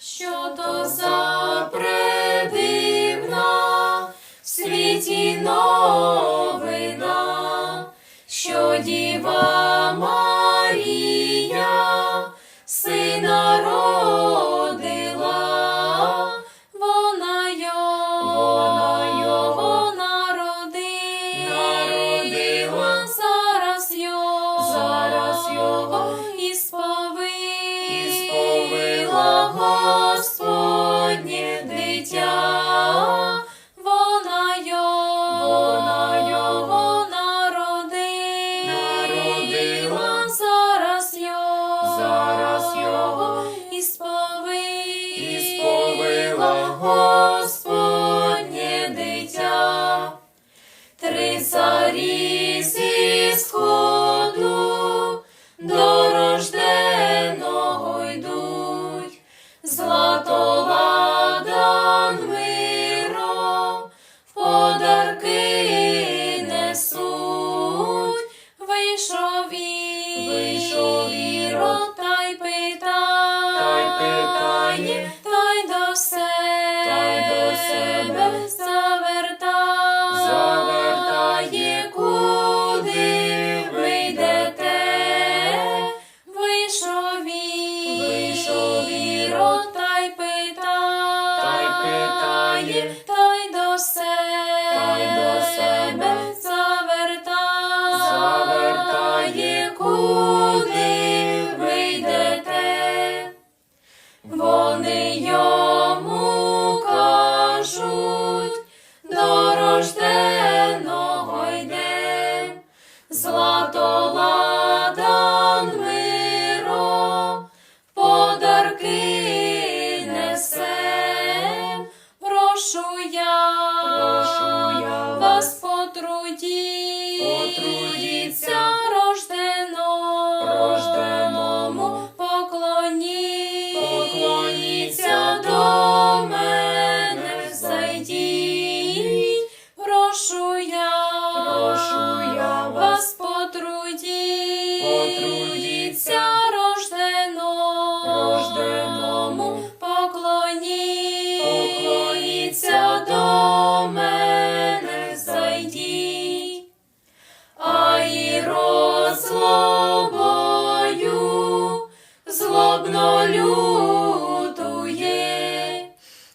Що то за предивна в світі нова, Україні.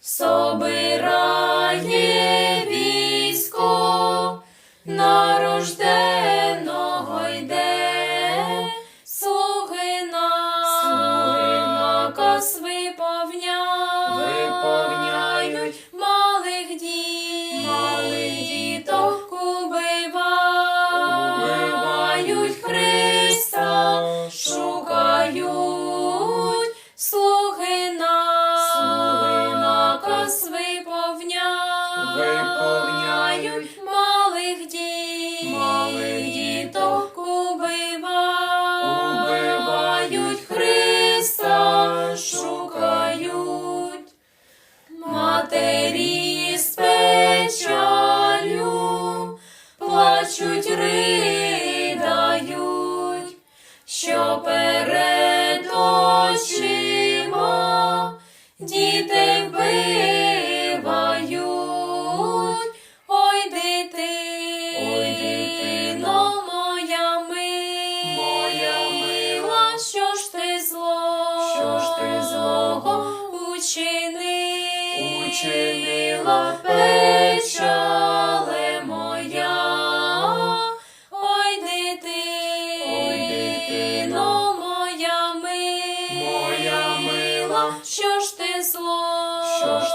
sobre плачуть, ридають, що перед очима діти вбивають. Ой, дитино, Ой, дитино моя мила, моя мила, що ж ти зло, що ж ти злого учинила, учинила печаль.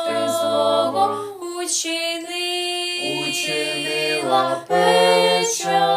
ти злого учинила, учинила печале.